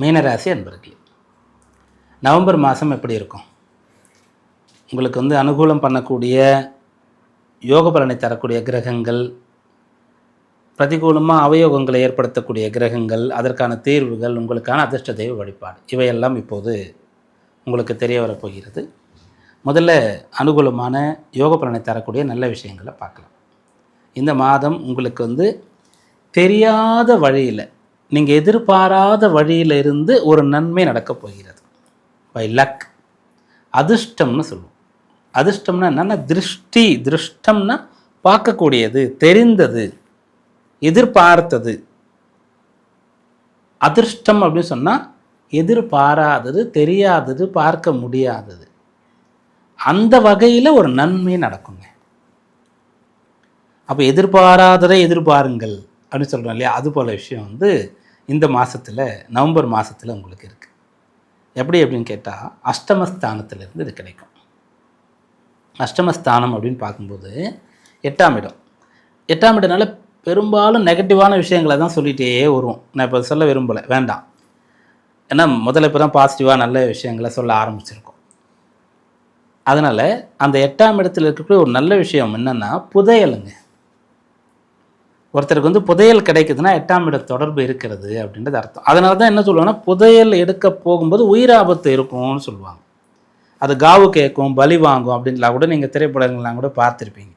மீனராசி அன்பர்களே நவம்பர் மாதம் எப்படி இருக்கும்? உங்களுக்கு வந்து அனுகூலம் பண்ணக்கூடிய யோக பலனை தரக்கூடிய கிரகங்கள் பிரதிகூலமாக அவயோகங்களை ஏற்படுத்தக்கூடிய கிரகங்கள் அதற்கான தீர்வுகள் உங்களுக்கான அதிர்ஷ்ட தெய்வ வழிபாடு இவையெல்லாம் இப்போது உங்களுக்கு தெரிய வரப்போகிறது. முதல்ல அனுகூலமான யோக பலனை தரக்கூடிய நல்ல விஷயங்களை பார்க்கலாம். இந்த மாதம் உங்களுக்கு வந்து தெரியாத வழியில் நீங்கள் எதிர்பாராத வழியில இருந்து ஒரு நன்மை நடக்கப் போகிறது. பை லக் அதிர்ஷ்டம்னு சொல்லுவோம். அதிர்ஷ்டம்னா என்னென்னா திருஷ்டி திருஷ்டம்னா பார்க்கக்கூடியது தெரிந்தது எதிர்பார்த்தது. அதிர்ஷ்டம் அப்படின்னு சொன்னால் எதிர்பாராதது தெரியாதது பார்க்க முடியாதது. அந்த வகையில் ஒரு நன்மை நடக்குங்க. அப்போ எதிர்பாராததை எதிர்பாருங்கள் அப்படின்னு சொல்கிறோம் இல்லையா? அது போல் விஷயம் வந்து இந்த மாதத்தில் நவம்பர் மாதத்தில் உங்களுக்கு இருக்குது எப்படி அப்படின்னு கேட்டால் அஷ்டமஸ்தானத்திலிருந்து இது கிடைக்கும். அஷ்டமஸ்தானம் அப்படின்னு பார்க்கும்போது எட்டாம் இடம். எட்டாம் இடம்னால பெரும்பாலும் நெகட்டிவான விஷயங்களை தான் சொல்லிகிட்டே வருவோம். நான் இப்போ சொல்ல விரும்பலை வேண்டாம். ஏன்னா முதல்ல இப்போ தான் பாசிட்டிவாக நல்ல விஷயங்களை சொல்ல ஆரம்பிச்சிருக்கோம். அதனால் அந்த எட்டாம் இடத்துல இருக்கக்கூடிய ஒரு நல்ல விஷயம் என்னென்னா புதையலுங்க. ஒருத்தருக்கு வந்து புதையல் கிடைக்குதுன்னா எட்டாம் இட தொடர்பு இருக்கிறது அப்படின்றது அர்த்தம். அதனால தான் என்ன சொல்லுவாங்கன்னா புதையல் எடுக்க போகும்போது உயிர் ஆபத்து இருக்கும்னு சொல்லுவாங்க. அது காவு கேட்கும் பலி வாங்கும் அப்படின்லாம் கூட நீங்கள் திரைப்படங்கள்லாம் கூட பார்த்துருப்பீங்க.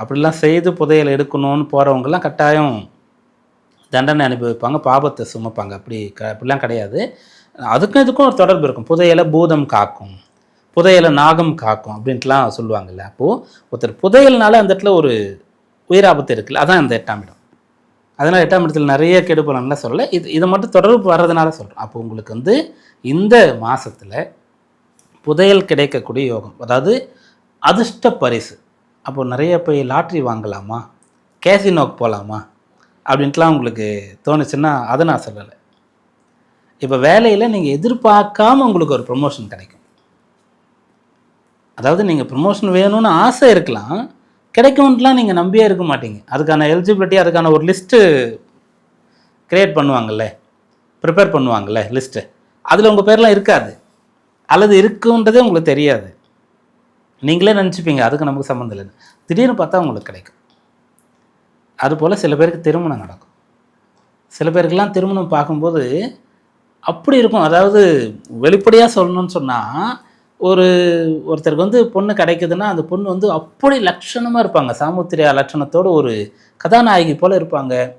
அப்படிலாம் செய்து புதையல் எடுக்கணும்னு போகிறவங்கெல்லாம் கட்டாயம் தண்டனை அனுபவிப்பாங்க பாபத்தை சுமப்பாங்க. அப்படி க அப்படிலாம் கிடையாது. அதுக்கும் இதுக்கும் ஒரு தொடர்பு இருக்கும். புதையலை பூதம் காக்கும் புதையலை நாகம் காக்கும் அப்படின்ட்டுலாம் சொல்லுவாங்கல்ல. அப்போது ஒருத்தர் புதையல்னால அந்த இடத்துல ஒரு உயிராபத்து இருக்குல்ல அதான் இந்த எட்டாம் இடம். அதனால் எட்டாம் இடத்துல நிறைய கெடுபலன்லாம் சொல்லலை. இது இதை மட்டும் தொடர்பு வர்றதுனால சொல்கிறோம் அப்போ உங்களுக்கு வந்து இந்த மாதத்தில் புதையல் கிடைக்கக்கூடிய யோகம் அதாவது அதிர்ஷ்ட பரிசு. அப்போ நிறைய போய் லாட்ரி வாங்கலாமா? கேசினோக்கு போகலாமா அப்படின்ட்டுலாம் உங்களுக்கு தோணுச்சுன்னா அதை நான் சொல்லலை. இப்போ வேலையில் நீங்கள் எதிர்பார்க்காம உங்களுக்கு ஒரு ப்ரொமோஷன் கிடைக்கும். அதாவது நீங்கள் ப்ரொமோஷன் வேணும்னு ஆசை இருக்கலாம். கிடைக்கும்ட்டுலாம் நீங்கள் நம்பியே இருக்க மாட்டீங்க. அதுக்கான எலிஜிபிலிட்டி அதுக்கான ஒரு லிஸ்ட்டு க்ரியேட் பண்ணுவாங்கல்ல? ப்ரிப்பேர் பண்ணுவாங்கல்ல லிஸ்ட்டு அதில் உங்கள் பேர்லாம் இருக்காது. அல்லது இருக்குன்றதே உங்களுக்கு தெரியாது. நீங்களே நினச்சிப்பீங்க அதுக்கு நமக்கு சம்மந்தம் இல்லைன்னு. திடீர்னு பார்த்தா உங்களுக்கு கிடைக்கும். அதுபோல் சில பேருக்கு திருமணம் நடக்கும். சில பேருக்கெல்லாம் திருமணம் பார்க்கும்போது அப்படி இருக்கும். அதாவது வெளிப்படையாக சொல்லணும்னு சொன்னால் ஒரு ஒருத்தருக்கு வந்து பொண்ணு கிடைக்குதுன்னா அந்த பொண்ணு வந்து அப்படி லட்சணமாக இருப்பாங்க. சாமுத்திரியா லட்சணத்தோட ஒரு கதாநாயகி போல் இருப்பாங்க.